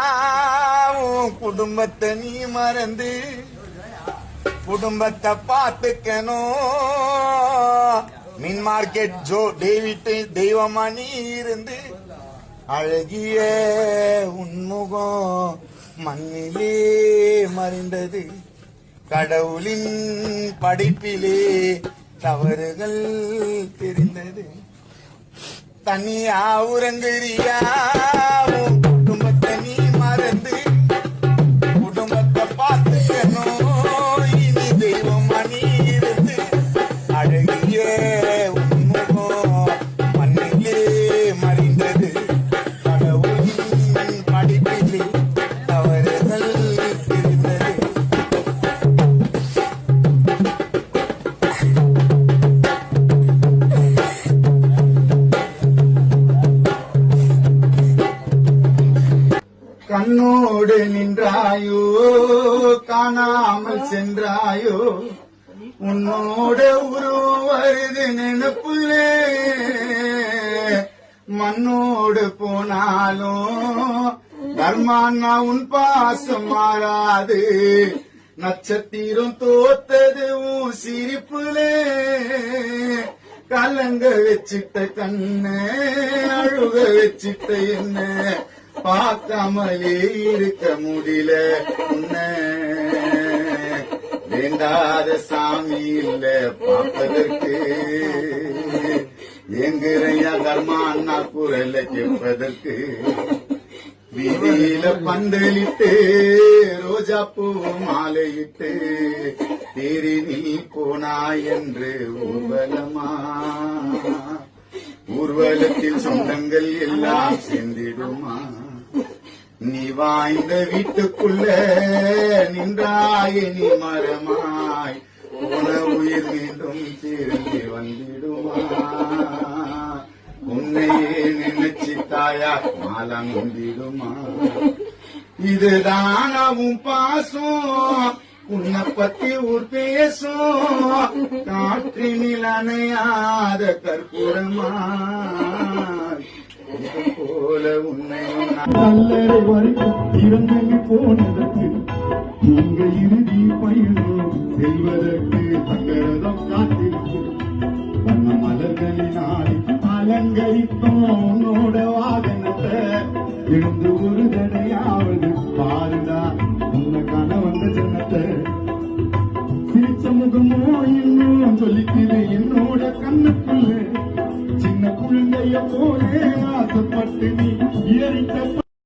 உன் குடும்பத்தை நீ மறந்து குடும்பத்தை பார்த்துக்கணும். மின் மார்க்கெட் ஜோ டேவிட்டு தெய்வமா நீ இருந்து அழகிய உன்முகம் மண்ணிலே மறைந்தது. கடவுளின் படிப்பிலே தவறுகள் தெரிந்தது. தனியா உறங்குறியா? கண்ணோடு நின்றாயோ காணாமல் சென்றாயோ உன்னோட உருவருது வருது மண்ணோடு போனாலும் தர்மானா உன் பாசம் மாறாது. நட்சத்திரம் தோத்தது உன் சிரிப்புலே. கலங்க வச்சிட்ட கண்ணு அழுக வச்சிட்ட என்ன? பார்க்காமலே இருக்க முடியல. உன்ன வேண்டாத சாமி இல்ல பார்ப்பதற்கு. எங்கிறையா தர்மா அண்ணா குரல கேட்பதற்கு. வீதியில பந்தலிட்டு ரோஜா பூ மாலையிட்டு தேரினில் போனாய் என்று ஊர்வலமா? ஊர்வலத்தில் சொந்தங்கள் எல்லாம் சென்றிடுமா நீ வாய்ந்த வீட்டுக்குள்ள நின்றாய நீ மரமாய். போன உயிர் மீண்டும் திரும்பி வந்திடுமா உன்னையே நினைச்சு தாயா மாலம் வந்திடுமா இதுதானவும் பாசம். உன்னை பத்தி ஊர் பேசும். காற்றினில் அணையாத கற்பூரமா இது போல உன்னை நான் கல்லறை வரைக்கும் இறங்கி போனதற்கு நீங்க இறுதி பயணம் செல்வதற்கு தங்கரதம் காத்திருக்கும் வண்ண மலர்களினால் அலங்கரித்தோம் உன்னோட வாகனத்தை எழுந்து ஒரு தடையாவது பாருடா உன்னை காண வந்த ஜனத்தை சிரிச்ச முகமோ இன்னும் சொல்லிக்குது என்னோட கண்ணுக்குள்ள சின்ன குழந்தைய போலே ஆசைப்பட்டு நீ ஏறிட்ட